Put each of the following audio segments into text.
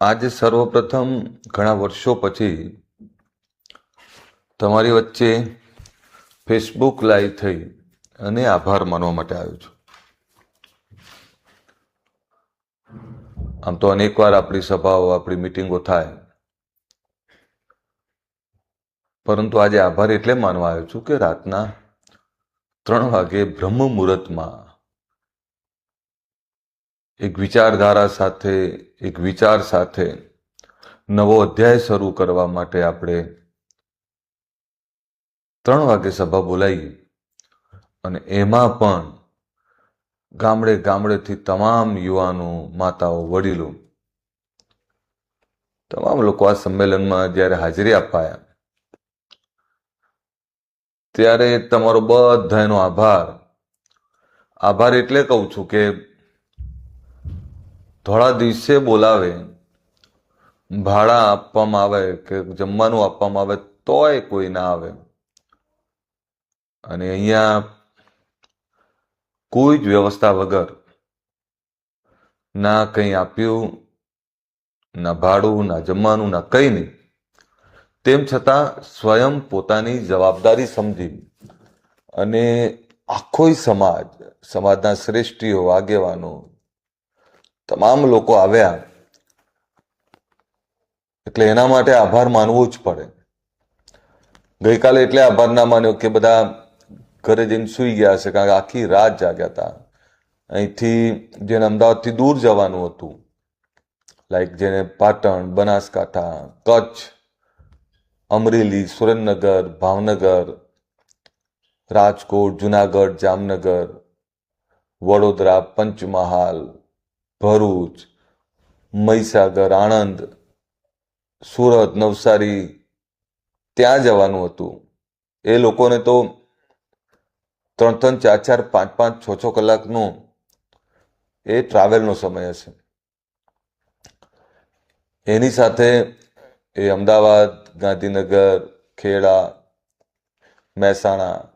આજે સર્વપ્રથમ ઘણા વર્ષો પછી તમારી વચ્ચે ફેસબુક લાઈવ થઈ અને આભાર માનવા માટે આવ્યો છું. આમ તો અનેકવાર આપણી સભાઓ, આપણી મિટિંગો થાય. પરંતુ આજે આભાર એટલે માનવા આવ્યો છું કે રાતના ત્રણ વાગે બ્રહ્મ મુહૂર્તમાં એક વિચારધારા સાથે, એક વિચાર સાથે નવો અધ્યાય શરૂ કરવા માટે આપણે ત્રણ વાગે સભા બોલાવી અને એમાં પણ ગામડે ગામડેથી તમામ યુવાનો, માતાઓ, વડીલો, તમામ લોકો આ સંમેલનમાં જ્યારે હાજરી અપાયા, ત્યારે તમારો બધાનો આભાર. આભાર એટલે કહું છું કે થોડા દિવસે બોલાવે, ભાડા આપવામાં આવે કે જમવાનું આપવામાં આવે તોય કોઈ ના આવે. અને અહીંયા કોઈ જ વ્યવસ્થા વગર ના કંઈ આપ્યું, ના ભાડું, ના જમવાનું, ના કંઈ નહીં. તેમ છતાં સ્વયં પોતાની જવાબદારી સમજી અને આખો સમાજ, સમાજના શ્રેષ્ઠીઓ, આગેવાનો તમામ લોકો આવ્યા. એટલે એના માટે આભાર માનવો જ પડે. ગઈકાલે એટલે આભાર ના માન્યો કે બધા ઘરે જઈને સૂઈ ગયા છે કારણ કે આખી રાત જાગ્યા હતા. અહીંથી જેને અમદાવાદથી દૂર જવાનું હતું લાઈક જેને પાટણ, બનાસકાંઠા, કચ્છ, અમરેલી, સુરેન્દ્રનગર, ભાવનગર, રાજકોટ, જુનાગઢ, જામનગર, વડોદરા, પંચમહાલ ભરૂચ, મહીસાગર, આણંદ, સુરત, નવસારી ત્યાં જવાનું હતું. એ લોકોને તો ત્રણ ત્રણ ચાર ચાર પાંચ પાંચ છ છ કલાકનો એ ટ્રાવેલનો સમય હશે. એની સાથે એ અમદાવાદ, ગાંધીનગર, ખેડા, મહેસાણા,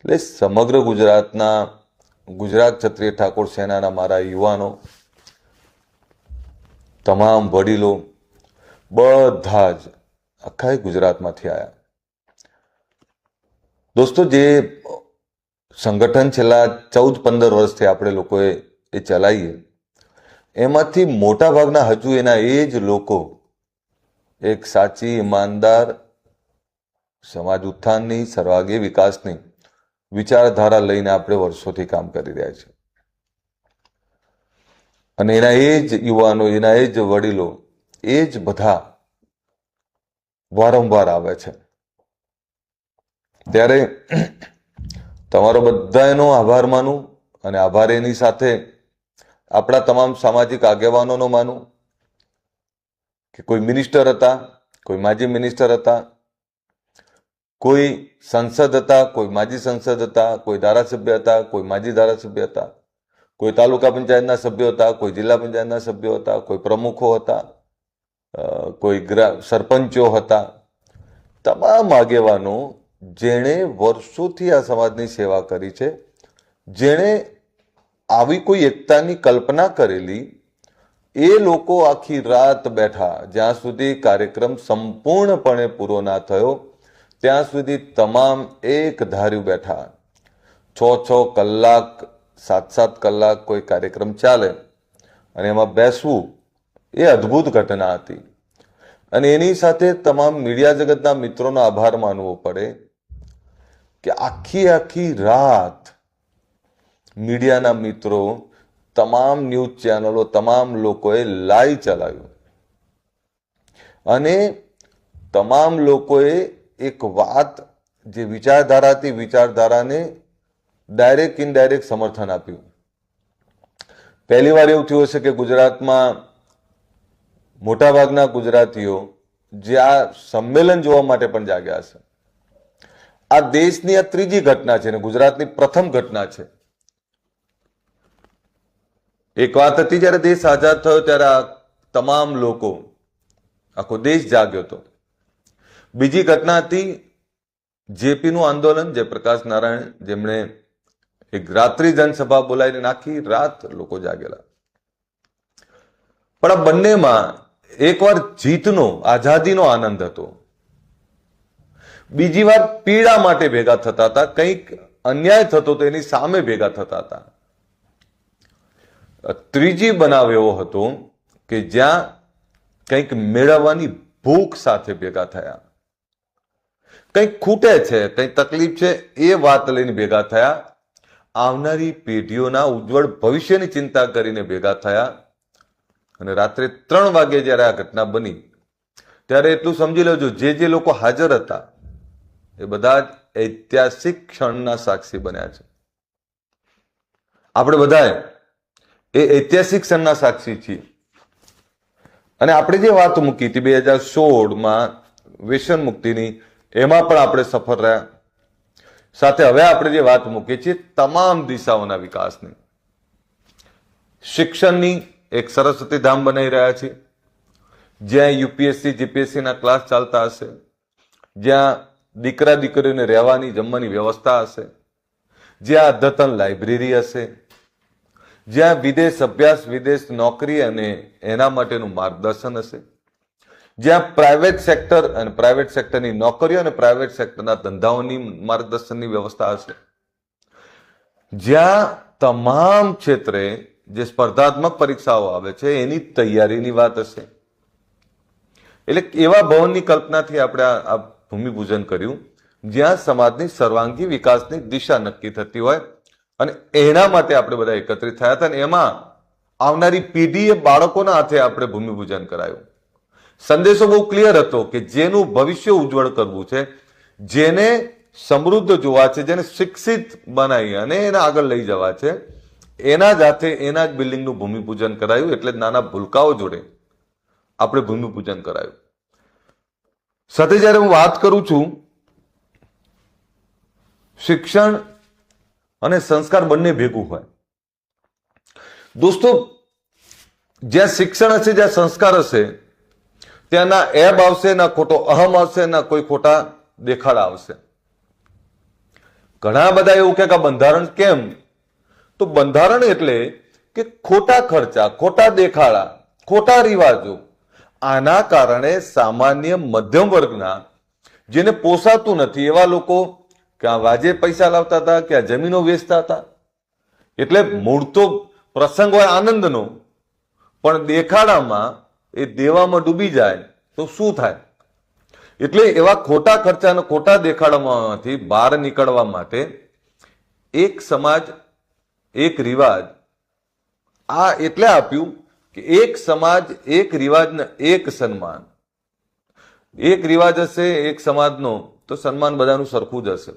એટલે સમગ્ર ગુજરાતના ગુજરાત ક્ષત્રિય ઠાકોર સેનાના મારા યુવાનો, તમામ વડીલો બધા જ આખા ગુજરાતમાંથી આવ્યા દોસ્તો, જે સંગઠન છેલ્લા ચૌદ પંદર વર્ષથી આપણે લોકોએ એ ચલાવીએ, એમાંથી મોટા ભાગના હજુ એના એ જ લોકો એક સાચી, ઈમાનદાર, સમાજ ઉત્થાનની, સર્વાગી વિકાસની વિચારધારા લઈને આપણે વર્ષોથી કામ કરી રહ્યા છીએ. અને એના એ જ યુવાનો, એના એ જ વડીલો, એ જ બધા વારંવાર આવે છે. ત્યારે તમારો બધાનો આભાર માનું અને આભાર એની સાથે આપણા તમામ સામાજિક આગેવાનોનો માનું કે કોઈ મિનિસ્ટર હતા, કોઈ માજી મિનિસ્ટર હતા કોઈ સંસદ હતા, કોઈ માજી સંસદ હતા, કોઈ ધારાસભ્ય હતા, કોઈ માજી ધારાસભ્ય હતા, કોઈ તાલુકા પંચાયતના સભ્યો હતા, કોઈ જિલ્લા પંચાયતના સભ્યો હતા, કોઈ પ્રમુખો હતા કોઈ સરપંચો હતા. તમામ આગેવાનો જેણે વર્ષોથી આ સમાજની સેવા કરી છે, જેણે આવી કોઈ એકતાની કલ્પના કરેલી, એ લોકો આખી રાત બેઠા, જ્યાં સુધી કાર્યક્રમ સંપૂર્ણપણે પૂરો ના થયો ત્યાં સુધી તમામ એક ધાર્યું બેઠા. છ છ કલાક, સાત સાત કલાક કોઈ કાર્યક્રમ ચાલે. અને એમાં બેસવું એ અદ્ભુત ઘટના હતી. અને એની સાથે તમામ મીડિયા જગતના મિત્રોનો આભાર માનવો પડે કે આખી આખી રાત મીડિયાના મિત્રો, તમામ ન્યૂઝ ચેનલો, તમામ લોકોએ લાઈવ ચલાવ્યું. અને તમામ લોકોએ એક વાત જે વિચારધારાથી વિચારધારાને ડાયરેક્ટ ઇનડાયરેક્ટ સમર્થન આપ્યું. પહેલી વાર એવું થયું હશે કે ગુજરાતમાં મોટાભાગના ગુજરાતીઓ જે આ સંમેલન જોવા માટે પણ જાગ્યા હશે. આ દેશની આ ત્રીજી ઘટના છે ને ગુજરાતની પ્રથમ ઘટના છે. એક વાત હતી જ્યારે દેશ આઝાદ થયો ત્યારે આ તમામ લોકો, આખો દેશ જાગ્યો હતો. બીજી ઘટના હતી જેપીનું આંદોલન, જયપ્રકાશ નારાયણ, જેમણે એક રાત્રિ જનસભા બોલાવીને નાખી, રાત લોકો જાગેલા. પણ આ બંનેમાં એકવાર જીતનો, આઝાદીનો આનંદ હતો. બીજી વાર પીડા માટે ભેગા થતા હતા, કંઈક અન્યાય થતો તો એની સામે ભેગા થતા હતા. ત્રીજી બનાવ એવો હતો કે જ્યાં કંઈક મેળવવાની ભૂખ સાથે ભેગા થયા. કંઈક ખૂટે છે, કંઈક તકલીફ છે, એ વાત લઈને ભેગા થયા. આવનારી પેઢીઓના ઉજ્જવળ ભવિષ્યની ચિંતા કરીને ભેગા થયા. અને રાત્રે ત્રણ વાગે જ્યારે આ ઘટના બની, ત્યારે એટલું સમજી લેજો, જે જે લોકો હાજર હતા, એ બધા જ ઐતિહાસિક ક્ષણના સાક્ષી બન્યા છે. આપણે બધાએ એ ઐતિહાસિક ક્ષણના સાક્ષી છીએ. અને આપણે જે વાત મૂકી હતી, બે હજાર સોળમાં વ્યસન મુક્તિની એમાં પણ આપણે સફળ રહ્યા. સાથે હવે આપણે જે વાત મૂકીએ છીએ તમામ દિશાઓના વિકાસની. શિક્ષણની એક સરસ્વતી ધામ બનાવી રહ્યા છે. જ્યાં યુપીએસસી, જીપીએસસીના ક્લાસ ચાલતા હશે. જ્યાં દીકરા, દીકરીઓને રહેવાની, જમવાની વ્યવસ્થા હશે. જ્યાં અદ્યતન લાઇબ્રેરી હશે. જ્યાં વિદેશ અભ્યાસ, વિદેશ નોકરી અને એના માટેનું માર્ગદર્શન હશે. જ્યાં પ્રાઇવેટ સેક્ટર અને પ્રાઇવેટ સેક્ટરની નોકરીઓ અને પ્રાઇવેટ સેક્ટરના ધંધાઓની માર્ગદર્શનની વ્યવસ્થા હશે. જ્યાં તમામ ક્ષેત્રે જે સ્પર્ધાત્મક પરીક્ષાઓ આવે છે, એની તૈયારીની વાત હશે. એટલે એવા ભવનની કલ્પનાથી આપણે આ ભૂમિપૂજન કર્યું, જ્યાં સમાજની સર્વાંગી વિકાસની દિશા નક્કી થતી હોય અને એના માટે આપણે બધા એકત્રિત થયા હતા અને એમાં આવનારી પેઢીએ બાળકોના હાથે આપણે ભૂમિપૂજન કરાયું. સંદેશો બહુ ક્લિયર હતો કે જેનું ભવિષ્ય ઉજ્જવળ કરવું છે, જેને સમૃદ્ધ જોવા છે, જેને શિક્ષિત બનાવી અને એને આગળ લઈ જવા છે, એના જ હાથે એના જ બિલ્ડિંગનું ભૂમિપૂજન કરાયું, એટલે નાના ભૂલકાઓ જોડે આપણે ભૂમિપૂજન કરાયું. સાથે જ્યારે હું વાત કરું છું, શિક્ષણ અને સંસ્કાર બંને ભેગું હોય. દોસ્તો, જ્યાં શિક્ષણ હશે, જ્યાં સંસ્કાર હશે ત્યાં ના એબ આવશે, ના ખોટો અહમ આવશે, ના કોઈ ખોટા દેખાડા આવશે. ઘણા બધા એવું કે બંધારણ કેમ? તો બંધારણ એટલે કે ખોટા ખર્ચા, ખોટા દેખાડા, ખોટા રિવાજો, આના કારણે સામાન્ય મધ્યમ વર્ગના જેને પોસાતું નથી, એવા લોકો ક્યાં વાજે પૈસા લાવતા હતા ક્યાં જમીનો વેચતા હતા. એટલે મૂળ તો પ્રસંગ હોય આનંદનો, પણ દેખાડામાં એ દેવામાં ડૂબી જાય, તો શું થાય? એટલે એવા ખોટા ખર્ચાના ખોટા દેખાડવામાંથી બહાર નીકળવા માટે એક સમાજ, એક રિવાજ, આ એટલે આપ્યું કે એક સમાજ, એક રિવાજ ને એક સન્માન. એક રિવાજ હશે, એક સમાજનો, તો સન્માન બધાનું સરખું જ હશે.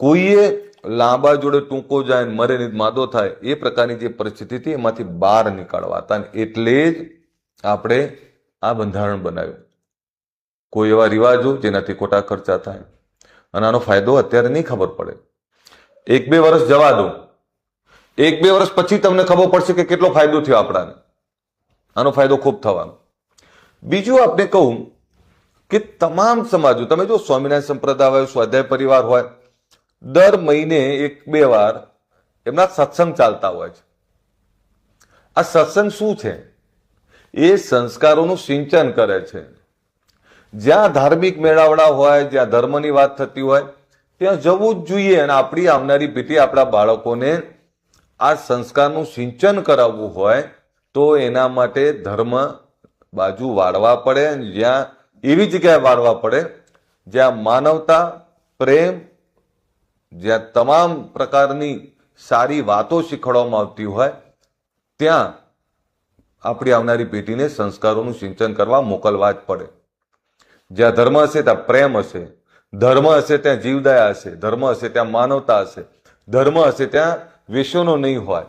કોઈએ લાંબા જોડે ટૂંકો જાય મરે નહીં માદો થાય, એ પ્રકારની જે પરિસ્થિતિ હતી, એમાંથી બહાર નીકળવા હતા એટલે જ આપણે આ બંધારણ બનાવ્યું. કોઈ એવા રિવાજો જેનાથી ખોટા ખર્ચા થાય. અને આનો ફાયદો અત્યારે નહીં ખબર પડે. એક બે વર્ષ જવા દો. એક બે વર્ષ પછી તમને ખબર પડશે કે કેટલો ફાયદો થયો આપણાને. આનો ફાયદો ખૂબ થવાનો. બીજું આપણે કહું કે તમામ સમાજો, તમે જો સ્વામિનારાયણ સંપ્રદાય હોય, સ્વાધ્યાય પરિવાર હોય દર મહિને એક બે વાર એમના સત્સંગ ચાલતા હોય છે. આ સત્સંગ શું છે? એ સંસ્કારોનું સિંચન કરે છે. જ્યાં ધાર્મિક મેળાવડા હોય, જ્યાં ધર્મની વાત થતી હોય, ત્યાં જવું જ જોઈએ અને આપણી આવનારી પેઢી આપણા બાળકોને આ સંસ્કારનું સિંચન કરાવવું હોય, તો એના માટે ધર્મ બાજુ વાળવા પડે જ્યાં એવી જગ્યાએ વાળવા પડે, જ્યાં માનવતા, પ્રેમ જ્યાં તમામ પ્રકારની સારી વાતો શીખવાડવામાં આવતી હોય, ત્યાં આપણી આવનારી પેઢીને સંસ્કારોનું સિંચન કરવા મોકલવા જ પડે. જ્યાં ધર્મ હશે, ત્યાં પ્રેમ હશે. ધર્મ હશે, ત્યાં જીવદયા હશે. ધર્મ હશે, ત્યાં માનવતા હશે. ધર્મ હશે, ત્યાં વિશ્વનો નહીં હોય.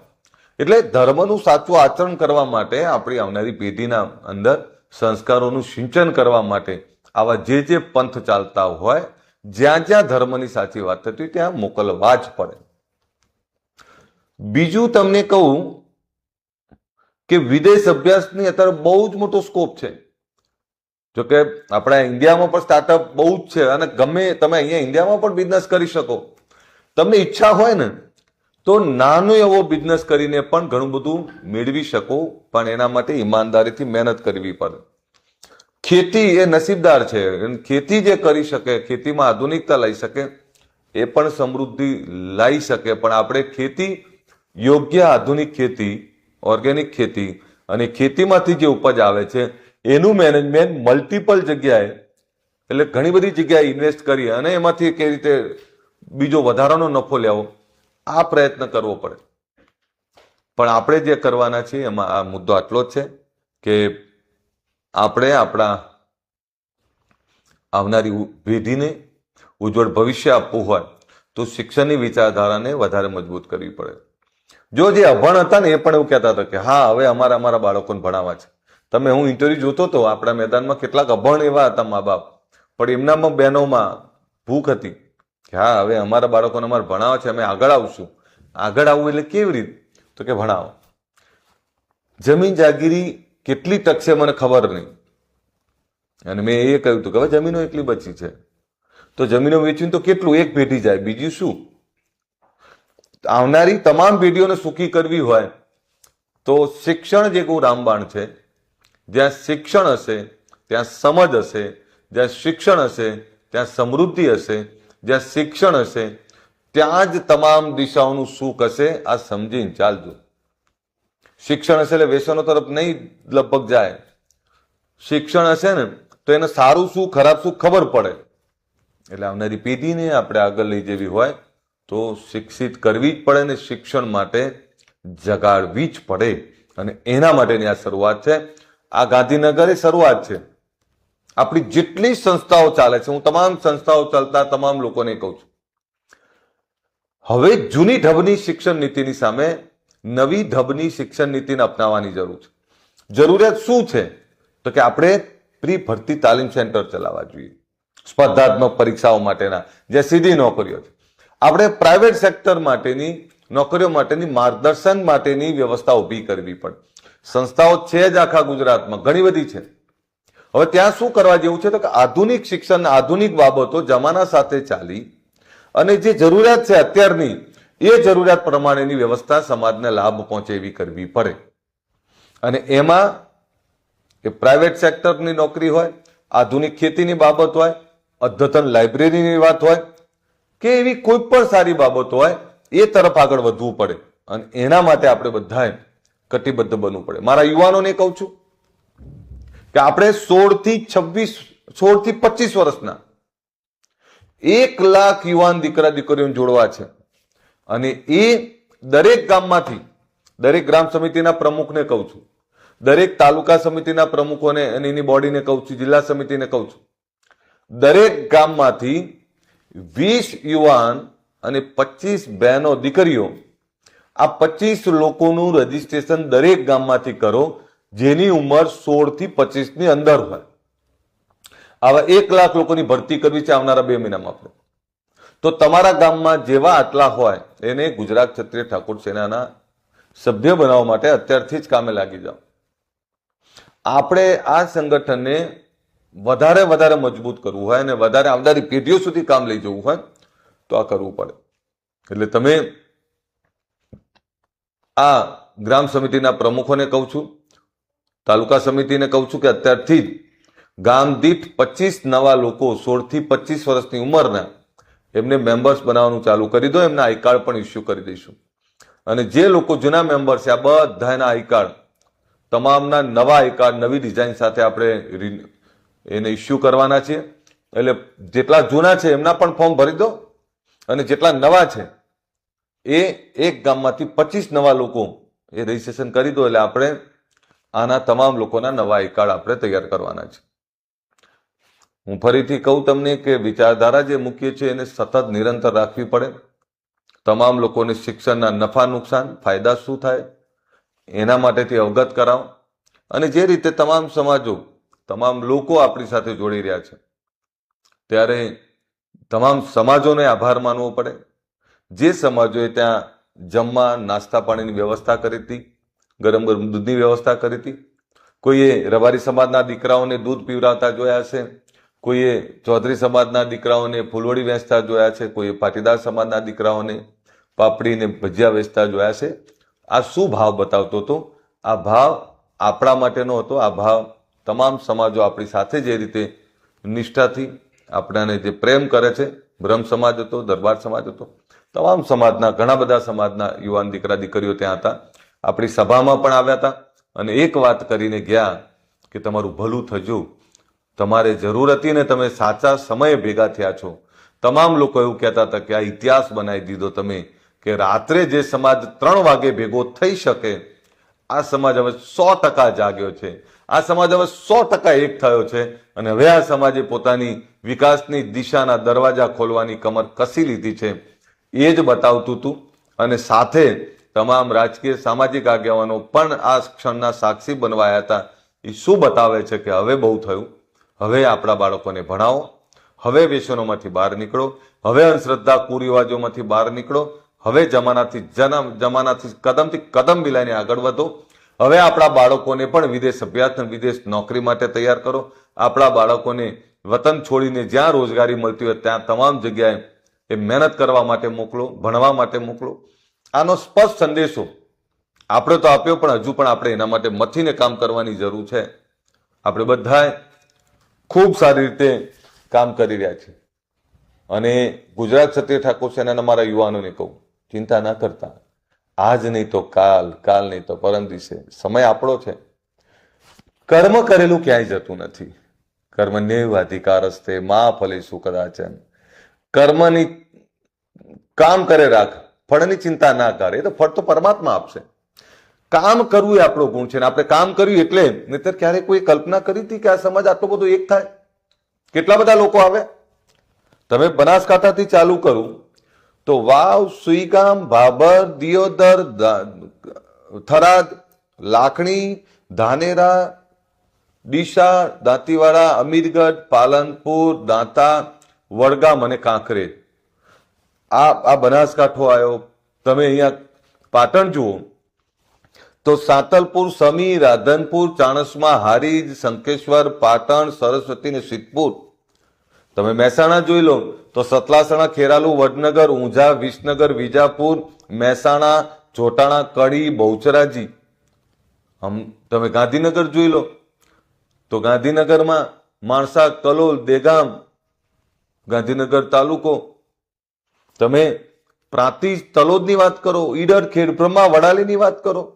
એટલે ધર્મનું સાચું આચરણ કરવા માટે આપણી આવનારી પેઢીના અંદર સંસ્કારોનું સિંચન કરવા માટે આવા જે જે પંથ ચાલતા હોય જ્યાં જ્યાં ધર્મની સાચી વાત થતી હોય ત્યાં મોકલવા જ પડે. બીજું તમને કહું કે વિદેશ અભ્યાસની અત્યારે બહુ જ મોટો સ્કોપ છે. જો કે આપણા ઇન્ડિયામાં પણ સ્ટાર્ટઅપ બહુ જ છે અને ગમે તમે અહીંયા ઇન્ડિયામાં પણ બિઝનેસ કરી શકો. તમને ઈચ્છા હોય ને, તો નાનો એવો બિઝનેસ કરીને પણ ઘણું બધું મેળવી શકો, પણ એના માટે ઈમાનદારીથી મહેનત કરવી પડે. ખેતી એ નસીબદાર છે. ખેતી જે કરી શકે, ખેતીમાં આધુનિકતા લઈ શકે, એ પણ સમૃદ્ધિ લાવી શકે. પણ આપણે ખેતી, યોગ્ય આધુનિક ખેતી, ઓર્ગેનિક ખેતી અને ખેતીમાંથી જે ઉપજ આવે છે, એનું મેનેજમેન્ટ મલ્ટિપલ જગ્યાએ, એટલે ઘણી બધી જગ્યાએ ઇન્વેસ્ટ કરી અને એમાંથી કઈ રીતે બીજો વધારાનો નફો લેવો, આ પ્રયત્ન કરવો પડે. પણ આપણે જે કરવાના છીએ, એમાં આ મુદ્દો આટલો જ છે કે આપણે આપણા આવનારી પેઢીને ઉજ્જવળ ભવિષ્ય આપવું હોય તો શિક્ષણની વિચારધારાને વધારે મજબૂત કરવી પડે. જો જે અભણ હતા ને એ પણ એવું કહેતા હતા કે, હા, હવે અમારા અમારા બાળકોને ભણાવવા છે. તમે હું ઇન્ટરવ્યુ જોતો હતો આપણા મેદાનમાં કેટલાક અભણ એવા હતા મા બાપ. પણ એમનામાં બહેનોમાં ભૂખ હતી કે, હા, હવે અમારા બાળકોને અમારે ભણાવે છે, અમે આગળ આવશું. આગળ આવવું એટલે કેવી રીતે? તો કે ભણાવો. જમીન જાગીરી કેટલી તક છે મને ખબર નહીં. અને મેં એ કહ્યું હતું કે હવે જમીનો એટલી બચી છે. તો જમીનો વેચીને તો કેટલું? એક પેઢી જાય. બીજું શું? આવનારી તમામ પેઢીઓને સુખી કરવી હોય તો શિક્ષણ જે કહું રામબાણ છે, જ્યાં શિક્ષણ હશે, ત્યાં સમજ હશે, જ્યાં શિક્ષણ હશે, ત્યાં સમૃદ્ધિ હશે, જ્યાં શિક્ષણ હશે, ત્યાં જ તમામ દિશાઓનું સુખ હશે. આ સમજીને ચાલજો. શિક્ષણ હશે એટલે વ્યસનો તરફ નહીં લગભગ જાય. શિક્ષણ હશે ને, તો એને સારું શું, ખરાબ શું ખબર પડે. એટલે આવનારી પેઢીને આપણે આગળ લઈ જવી હોય, તો શિક્ષિત કરવી જ પડે ને શિક્ષણ માટે જગાડવી જ પડે. અને એના માટેની આ શરૂઆત છે. આ ગાંધીનગર એ શરૂઆત છે. આપણી જેટલી સંસ્થાઓ ચાલે છે, હું તમામ સંસ્થાઓ ચાલતા તમામ લોકોને કહું છું. હવે જૂની ઢબની શિક્ષણ નીતિની સામે નવી ઢબની શિક્ષણ નીતિને અપનાવવાની જરૂર છે. જરૂરિયાત શું છે? તો કે આપણે પ્રી ભરતી તાલીમ સેન્ટર ચલાવવા જોઈએ. સ્પર્ધાત્મક પરીક્ષાઓ માટેના, જે સીધી નોકરીઓ છે. આપણે પ્રાઇવેટ સેક્ટર માટેની, નોકરીઓ માટેની, માર્ગદર્શન માટેની વ્યવસ્થા ઊભી કરવી પડે. સંસ્થાઓ છે જ આખા ગુજરાતમાં, ઘણી બધી છે. હવે ત્યાં શું કરવા જેવું છે? તો કે આધુનિક શિક્ષણ, આધુનિક બાબતો જમાના સાથે ચાલી અને જે જરૂરિયાત છે અત્યારની એ જરૂરિયાત પ્રમાણેની વ્યવસ્થા સમાજને લાભ પહોંચે એવી કરવી પડે. અને એમાં એ પ્રાઇવેટ સેક્ટરની નોકરી હોય, આધુનિક ખેતીની બાબત હોય, અદ્યતન લાઇબ્રેરીની વાત હોય, કે એવી કોઈ પણ સારી બાબત હોય, એ તરફ આગળ વધવું પડે. અને એના માટે આપણે બધાએ કટિબદ્ધ બનવું પડે. મારા યુવાનોને કહું છું કે આપણે સોળથી છવ્વીસ, સોળથી પચીસ વર્ષના એક લાખ યુવાન દીકરા દીકરીઓને જોડવા છે. અને એ દરેક ગામમાંથી, દરેક ગ્રામ સમિતિના પ્રમુખને કહું છું. દરેક તાલુકા સમિતિના પ્રમુખોને અને એની બોડીને કહું છું, જિલ્લા સમિતિને કહું છું. દરેક ગામમાંથી વીસ યુવાન અને પચીસ બહેનો દીકરીઓ, આ પચીસ લોકોનું રજીસ્ટ્રેશન દરેક ગામમાંથી કરો, જેની ઉંમર સોળથી પચીસ અંદર હોય. આવા એક લાખ લોકોની ભરતી કરવી છે આવનારા બે મહિનામાં આપણે. તો તમારા ગામમાં જેવા આટલા હોય, એને ગુજરાત ક્ષત્રિય ઠાકોર સેનાના સભ્ય બનાવવા માટે અત્યારથી જ કામે લાગી જાઓ. આપણે આ સંગઠનને વધારે વધારે મજબૂત કરવું હોય અને વધારે આવનારી પેઢીઓ સુધી કામ લઈ જવું હોય, તો આ કરવું પડે. એટલે તમે આ ગ્રામ સમિતિના પ્રમુખોને કહું છું, તાલુકા સમિતિને કહું છું કે અત્યારથી જ ગામ દીઠ પચીસ નવા લોકો સોળથી પચીસ વર્ષની ઉંમરના એમને મેમ્બર્સ બનાવવાનું ચાલુ કરી દો, એમના આઈ કાર્ડ પણ ઇસ્યુ કરી દઈશું. અને જે લોકો જૂના મેમ્બર છે, આ બધાના આઈ કાર્ડ તમામના નવા આઈ કાર્ડ નવી ડિઝાઇન સાથે આપણે એને ઇસ્યુ કરવાના છીએ. એટલે જેટલા જૂના છે, એમના પણ ફોર્મ ભરી દો. અને જેટલા નવા છે, એ એક ગામમાંથી પચીસ નવા લોકો એ રજીસ્ટ્રેશન કરી દો. એટલે આપણે આના તમામ લોકોના નવા આઈ કાર્ડ આપણે તૈયાર કરવાના છે હું ફરીથી કહું તમને કે વિચારધારા જે મૂકીએ છીએ એને સતત નિરંતર રાખવી પડે. તમામ લોકોને શિક્ષણના નફા નુકસાન, ફાયદા શું થાય, એના માટેથી અવગત કરાવો. અને જે રીતે તમામ સમાજો, તમામ લોકો આપણી સાથે જોડી રહ્યા છે, ત્યારે તમામ સમાજોને આભાર માનવો પડે. જે સમાજોએ ત્યાં જમવા, નાસ્તા પાણીની વ્યવસ્થા કરી હતી, ગરમ ગરમ દૂધની વ્યવસ્થા કરી હતી. કોઈએ રબારી સમાજના દીકરાઓને દૂધ પીવડાવતા જોયા છે કોઈએ ચૌધરી સમાજના દીકરાઓને ફૂલવડી વેચતા જોયા છે, કોઈએ પાટીદાર સમાજના દીકરાઓને પાપડીને ભજીયા વેચતા જોયા છે. આ શું ભાવ બતાવતો હતો? આ ભાવ આપણા માટેનો હતો. આ ભાવ તમામ સમાજો આપણી સાથે જે રીતે નિષ્ઠાથી આપણાને જે પ્રેમ કરે છે, બ્રહ્મ સમાજ હતો, દરબાર સમાજ હતો, તમામ સમાજના, ઘણા બધા સમાજના યુવાન દીકરા, દીકરીઓ ત્યાં હતા. આપણી સભામાં પણ આવ્યા હતા. અને એક વાત કરીને ગયા કે તમારું ભલું થજો. તમારે જરૂર હતી ને તમે સાચા સમયે ભેગા થયા છો. તમામ લોકો એવું કહેતા હતા કે આ ઇતિહાસ બનાવી દીધો તમે, કે રાત્રે જે સમાજ ત્રણ વાગે ભેગો થઈ શકે, આ સમાજ હવે સો ટકા જાગ્યો છે. આ સમાજ હવે સો ટકા એક થયો છે અને હવે આ સમાજે પોતાની વિકાસની દિશાના દરવાજા ખોલવાની કમર કસી લીધી છે. એ જ બતાવતું હતું અને સાથે તમામ રાજકીય સામાજિક આગેવાનો પણ આ ક્ષણના સાક્ષી બનવાયા હતા. એ શું બતાવે છે કે હવે બહુ થયું? હવે આપણા બાળકોને ભણાવો. હવે વ્યસનોમાંથી બહાર નીકળો. હવે અંધશ્રદ્ધા કુરિવાજોમાંથી બહાર નીકળો. હવે જમાનાથી જન્મ, જમાનાથી કદમથી કદમ મિલાઈને આગળ વધો. હવે આપણા બાળકોને પણ વિદેશ અભ્યાસ વિદેશ નોકરી માટે તૈયાર કરો. આપણા બાળકોને વતન છોડીને જ્યાં રોજગારી મળતી હોય ત્યાં તમામ જગ્યાએ એ મહેનત કરવા માટે મોકલો, ભણવા માટે મોકલો. આનો સ્પષ્ટ સંદેશો આપણે તો આપ્યો પણ હજુ પણ આપણે એના માટે મથીને કામ કરવાની જરૂર છે. આપણે બધાએ ખૂબ સારી રીતે કામ કરી રહ્યા છે. અને ગુજરાત ક્ષત્રિય ઠાકોર સેનાના મારા યુવાનોને કહું, ચિંતા ના કરતા. આજ નહીં તો કાલ કાલ નહીં તો પરમ દિવસે. સમય આપણો છે. કર્મ કરેલું ક્યાંય જતું નથી. કર્મનેવ અધિકાર હસ્તે મા ફલીશું કદાચન. કર્મની કામ કરે રાખ, ફળની ચિંતા ના કરે. એ તો ફળ તો પરમાત્મા આપશે. કામ કરવું એ આપણો ગુણ છે ને આપણે કામ કર્યું એટલે નહીતર ક્યારેય કોઈ કલ્પના કરી હતી કે આ સમાજ આટલો બધો એક થાય? કેટલા બધા લોકો આવે? તમે બનાસકાંઠાથી ચાલુ કરું તો વાવ, સુઈગામ ભાબર દિયોદર થરાદ, લાખણી, ધાનેરા, ડીસા, દાંતીવાડા, અમીરગઢ, પાલનપુર, દાંતા, વડગામ અને કાંકરેજ આ આ બનાસકાંઠો આવ્યો. તમે અહીંયા પાટણ જુઓ. તો સાતલપુર, સમી, રાધનપુર, ચાણસમા હારીજ, શંકેશ્વર, પાટણ, સરસ્વતી ને સિદ્ધપુર. તમે મહેસાણા જોઈ લો. તો સતલાસણા, ખેરાલુ, વડનગર, ઊંઝા, વિસનગર, વિજાપુર, મહેસાણા, ચોટાણા, કડી, બહુચરાજી. આમ તમે ગાંધીનગર જોઈ લો. તો ગાંધીનગરમાં માણસા કલોલ, દેગામ, ગાંધીનગર તાલુકો. તમે પ્રાંતિજ, તલોદની વાત કરો, ઈડર ખેડ, બ્રહ્મા, વડાલીની વાત કરો.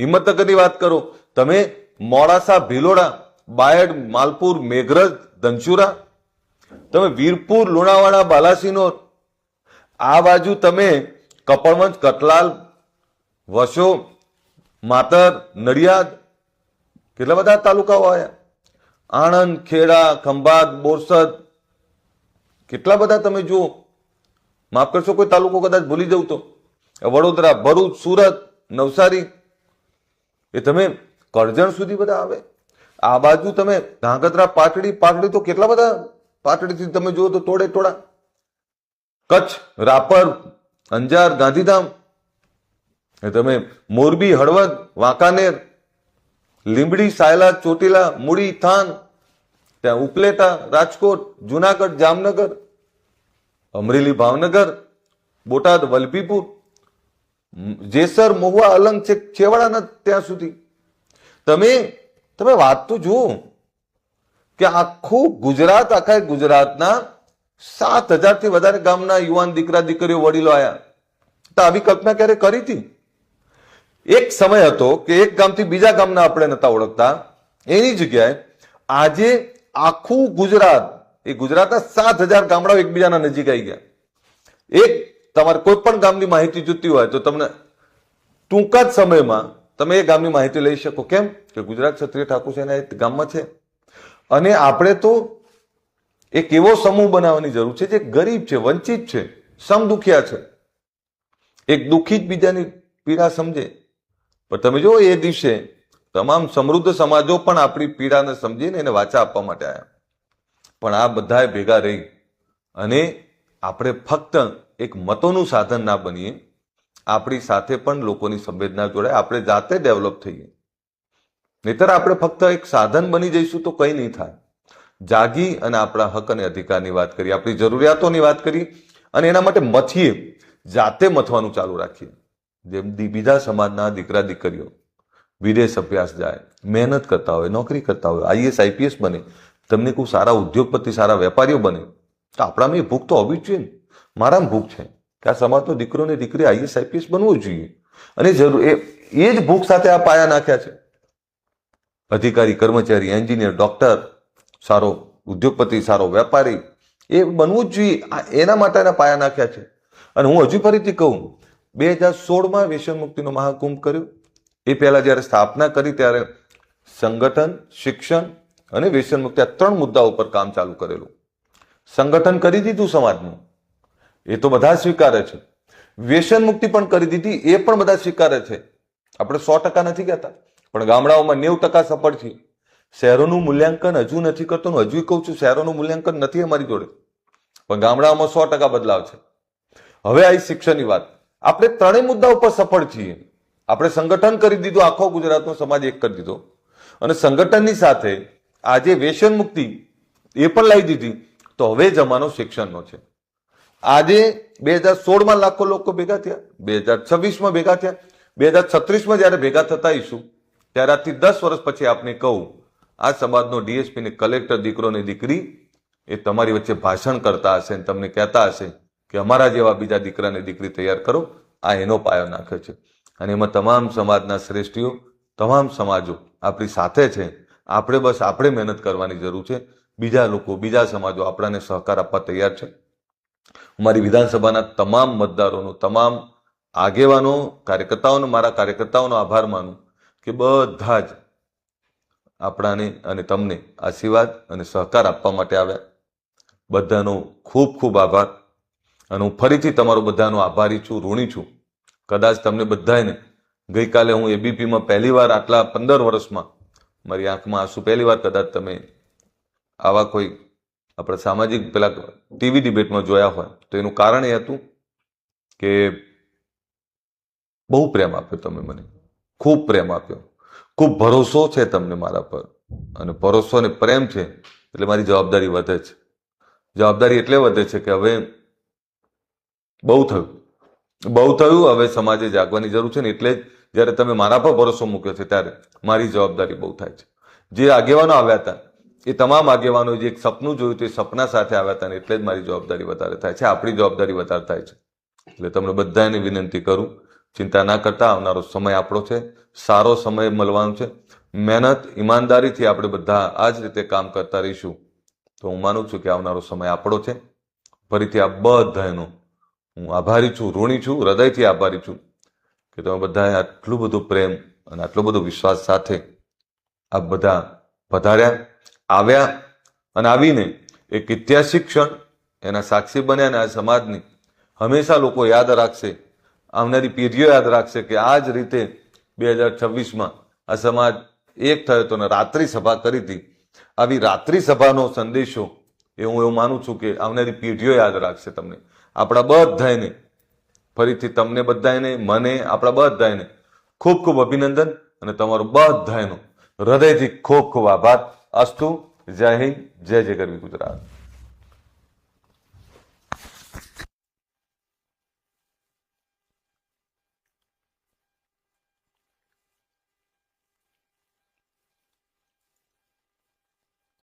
હિંમતનગરની વાત કરો, તમે મોડાસા, ભીલોડા, બાયડ, માલપુર, મેઘરજ ધનસુરા તમે વીરપુર, લુણાવાડા, બાલાસિનોર, આ બાજુ તમે કપડવંજ, કટલાલ વસો માતર, નડિયાદ, કેટલા બધા તાલુકાઓ આવ્યા આણંદ, ખેડા, ખંભાત, બોરસદ, કેટલા બધા તમે જુઓ? માફ કરશો, કોઈ તાલુકો કદાચ ભૂલી જવું તો. વડોદરા, ભરૂચ, સુરત, નવસારી એ તમે કરજણ સુધી બધા આવે. આ બાજુ તમે ધાંગધ્રા પાટડી પાટડી તો કેટલા બધા પાટડીથી તમે જુઓ તો તોડે ટોળા કચ્છ, રાપર, અંજાર, ગાંધીધામ. એ તમે મોરબી, હળવદ, વાંકાનેર, લીંબડી, સાયલા, ચોટીલા, મૂડી, થાન, ત્યાં ઉપલેટા, રાજકોટ, જુનાગઢ, જામનગર, અમરેલી, ભાવનગર, બોટાદ, વલભીપુર જેસર મહુવા અલંગ છે, છેવાડાના ત્યાં સુધી. તમે તમે વાત તો જુઓ કે આખું ગુજરાત, આખા ગુજરાતના સાત હજારથી વધારે ગામના યુવાન દીકરા, દીકરીઓ, વડીલો આવ્યા તો આવી કલ્પના ક્યારે કરી હતી? એક સમય હતો કે એક ગામથી બીજા ગામના આપણે નતા ઓળખતા. એની જગ્યાએ આજે આખું ગુજરાત, એ ગુજરાતના સાત હજાર ગામડાઓ એકબીજાના નજીક આવી ગયા. એક તમારે કોઈ પણ ગામની માહિતી જોતી હોય તો તમને ટૂંકા જ સમયમાં તમે એ ગામની માહિતી લઈ શકો. કેમ? કે ગુજરાત ક્ષત્રિય ઠાકોર સેના એ ગામમાં છે. અને આપણે તો એક એવો સમૂહ બનાવવાની જરૂર છે જે ગરીબ છે, વંચિત છે, સમદુખિયા છે. એક દુઃખી જ બીજાની પીડા સમજે. પણ તમે જો એ દિવસે તમામ સમૃદ્ધ સમાજો પણ આપણી પીડાને સમજીને એને વાચા આપવા માટે આવ્યા. પણ આ બધાએ ભેગા રહી અને આપણે ફક્ત એક મતોનું સાધન ના બનીએ, આપણી સાથે પણ લોકોની સંવેદના જોડાય, આપણે જાતે ડેવલપ થઈએ. નહીતર આપણે ફક્ત એક સાધન બની જઈશું તો કંઈ નહીં થાય. જાગી અને આપણા હક અને અધિકારની વાત કરી, આપણી જરૂરિયાતોની વાત કરી, અને એના માટે મથીએ, જાતે મથવાનું ચાલુ રાખીએ. જેમ બીજા સમાજના દીકરા દીકરીઓ, વિદેશ અભ્યાસ જાય, મહેનત કરતા હોય, નોકરી કરતા હોય, આઈએસ, આઈપીએસ બને, તમને કોઈ સારા ઉદ્યોગપતિ, સારા વેપારીઓ બને તો આપણામાં એ ભૂખ તો હોવી જ જોઈએ ને. મારામાં ભૂખ છે. કે આ સમાજનો દીકરો ને દીકરી આઈએસ, આઈપીએસ બનવું જોઈએ. અને જરૂર એ એ જ ભૂખ સાથે આ પાયા નાખ્યા છે. અધિકારી, કર્મચારી, એન્જિનિયર, ડોક્ટર, સારો ઉદ્યોગપતિ, સારો વેપારી, એ બનવું જ જોઈએ. આ એના માટેના પાયા નાખ્યા છે. અને હું હજુ ફરીથી કહું, બે હજાર સોળમાં વ્યસન મહાકુંભ કર્યો. એ પહેલાં જ્યારે સ્થાપના કરી ત્યારે સંગઠન, શિક્ષણ અને વ્યસન મુક્તિ આ ત્રણ મુદ્દા ઉપર કામ ચાલુ કરેલું. સંગઠન કરી દીધું સમાજનું. એ તો બધા સ્વીકારે છે. વ્યસન મુક્તિ પણ કરી દીધી, એ પણ બધા સ્વીકારે છે. આપણે સો ટકા નથી કહેતા, પણ ગામડાઓમાં નેવું ટકા સફળ છીએ. શહેરોનું મૂલ્યાંકન હજુ નથી કરતો હજુ કહું છું, શહેરોનું મૂલ્યાંકન નથી અમારી જોડે. પણ ગામડાઓમાં સો ટકા બદલાવ છે. હવે આવી શિક્ષણની વાત. આપણે ત્રણેય મુદ્દા ઉપર સફળ છીએ. આપણે સંગઠન કરી દીધું, આખો ગુજરાતનો સમાજ એક કરી દીધો. અને સંગઠનની સાથે આજે વ્યસન મુક્તિ એ પણ લાવી દીધી તો હવે જમાનો શિક્ષણનો છે. આજે બે હજાર સોળમાં લાખો લોકો ભેગા થયા, બે હજાર છવ્વીસમાં ભેગા થયા, બે હજાર છત્રીસમાં જ્યારે ભેગા થતા આવીશું ત્યારે આજથી દસ વર્ષ પછી આપને કહું, આ સમાજનો ડીએસપી ને કલેક્ટર દીકરો ને દીકરી એ તમારી વચ્ચે ભાષણ કરતા હશે અને તમને કહેતા હશે કે અમારા જેવા બીજા દીકરા ને દીકરી તૈયાર કરો, આ એનો પાયો નાખે છે. અને એમાં તમામ સમાજના શ્રેષ્ઠીઓ, તમામ સમાજો આપણી સાથે છે. આપણે બસ આપણે મહેનત કરવાની જરૂર છે. બીજા લોકો, બીજા સમાજો આપણાને સહકાર આપવા તૈયાર છે. મારી વિધાનસભાના તમામ મતદારોનો, તમામ આગેવાનો, કાર્યકર્તાઓનો, મારા કાર્યકર્તાઓનો આભાર માનું કે બધા જ આપણાને અને તમને આશીર્વાદ અને સહકાર આપવા માટે આવ્યા. બધાનો ખૂબ ખૂબ આભાર. અને હું ફરીથી તમારો બધાનો આભારી છું, ઋણી છું. કદાચ તમને બધાને ગઈકાલે હું એબીપીમાં પહેલીવાર આટલા પંદર વર્ષમાં મારી આંખમાં આંસુ પહેલી વાર, કદાચ તમે આવા કોઈ આપણે સામાજિક પેલા ટીવી ડિબેટમાં જોયા હોય, તો એનું કારણ એ હતું કે બહુ પ્રેમ આપ્યો તમે મને. ખૂબ પ્રેમ આપ્યો. ખૂબ ભરોસો છે તમને મારા પર. અને ભરોસો અને પ્રેમ છે એટલે મારી જવાબદારી વધે છે. જવાબદારી એટલે વધે છે કે હવે બહુ થયું. બહુ થયું, હવે સમાજે જાગવાની જરૂર છે ને એટલે જ જ્યારે તમે મારા પર ભરોસો મૂક્યો છે ત્યારે મારી જવાબદારી બહુ થાય છે. જે આગેવાનો આવ્યા હતા એ તમામ આગેવાનો જે એક સપનું જોયું તે સપના સાથે આવ્યા હતા એટલે જ મારી જવાબદારી વધારે થાય છે, આપણી જવાબદારી વધારે થાય છે. એટલે તમને બધાને વિનંતી કરું, ચિંતા ના કરતા, આવનારો સમય આપણો છે, સારો સમય મળવાનો છે. મહેનત, ઈમાનદારીથી આપણે બધા આ જ રીતે કામ કરતા રહીશું. તો હું માનું છું કે આવનારો સમય આપણો છે. ફરીથી આ બધાનો હું આભારી છું, ઋણી છું, હૃદયથી આભારી છું કે તમે બધાએ આટલું બધું પ્રેમ અને આટલો બધો વિશ્વાસ સાથે આ બધા પધાર્યા. આવ્યા અને આવીને એક ઐતિહાસિક ક્ષણ એના સાક્ષી બન્યા અને આ સમાજની હંમેશા લોકો યાદ રાખશે. આવનારી પેઢીઓ યાદ રાખશે કે આ જ રીતે બે હજાર છવ્વીસમાં આ સમાજ એક થયો હતો અને રાત્રિ સભા કરી હતી. આવી રાત્રિ સભાનો સંદેશો એ હું એવું માનું છું કે આવનારી પેઢીઓ યાદ રાખશે તમને. આપણા બધાને ફરીથી તમને બધાને મને, આપણા બધાને ખૂબ ખૂબ અભિનંદન અને તમારો બધાનો હૃદયથી ખૂબ ખૂબ આભાર. અસ્તુ જય હિન્દ જય જય ગરવી ગુજરાત